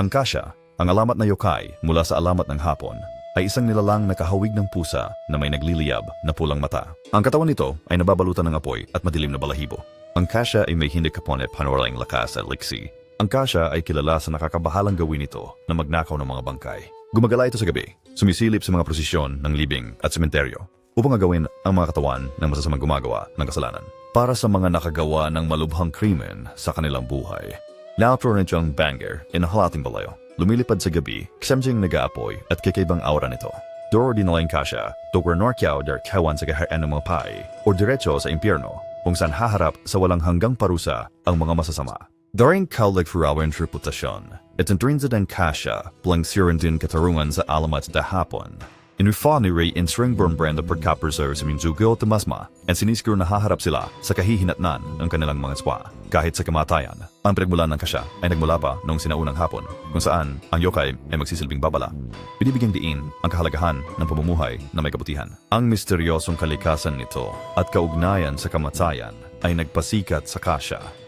Ang kasha, ang alamat na yokai mula sa alamat ng hapon, ay isang nilalang na kahawig ng pusa na may nagliliyab na pulang mata. Ang katawan nito ay nababalutan ng apoy at madilim na balahibo. Ang kasha ay may hindi kapone panoraling lakas at liksi. Ang kasha ay kilala sa nakakabahalang gawin ito na magnakaw ng mga bangkay. Gumagala ito sa gabi, sumisilip sa mga prosesyon ng libing at sementeryo upang agawin ang mga katawan ng masasamang gumagawa ng kasalanan. Para sa mga nakagawa ng malubhang krimen sa kanilang buhay. Naapro rin siyang banger in halating balayo. Lumilipad sa gabi, kasamsing nag-aapoy at kakaibang aura nito. Doro din nalang kasya, tukwer norkyaw der kawan sa kaharian ng mga pai, o diretso sa impyerno, kung saan haharap sa walang hanggang parusa ang mga masasama. During kaulig furawan reputasyon, itintrinsa ng kasya, blang sirin din katarungan sa alamat dahapon. Inufa ni Ray in Stringborn brand of pagka preserve sa Minzugyo at Masma na haharap sila sa kahihinatnan ng kanilang mga swa. Kahit sa kamatayan, ang pinagmulan ng kasya ay nagmula pa noong sinaunang hapon kung saan ang yokai ay magsisilbing babala. Binibigyang diin ang kahalagahan ng pamumuhay na may kabutihan. Ang misteryosong kalikasan nito at kaugnayan sa kamatayan ay nagpasikat sa kasya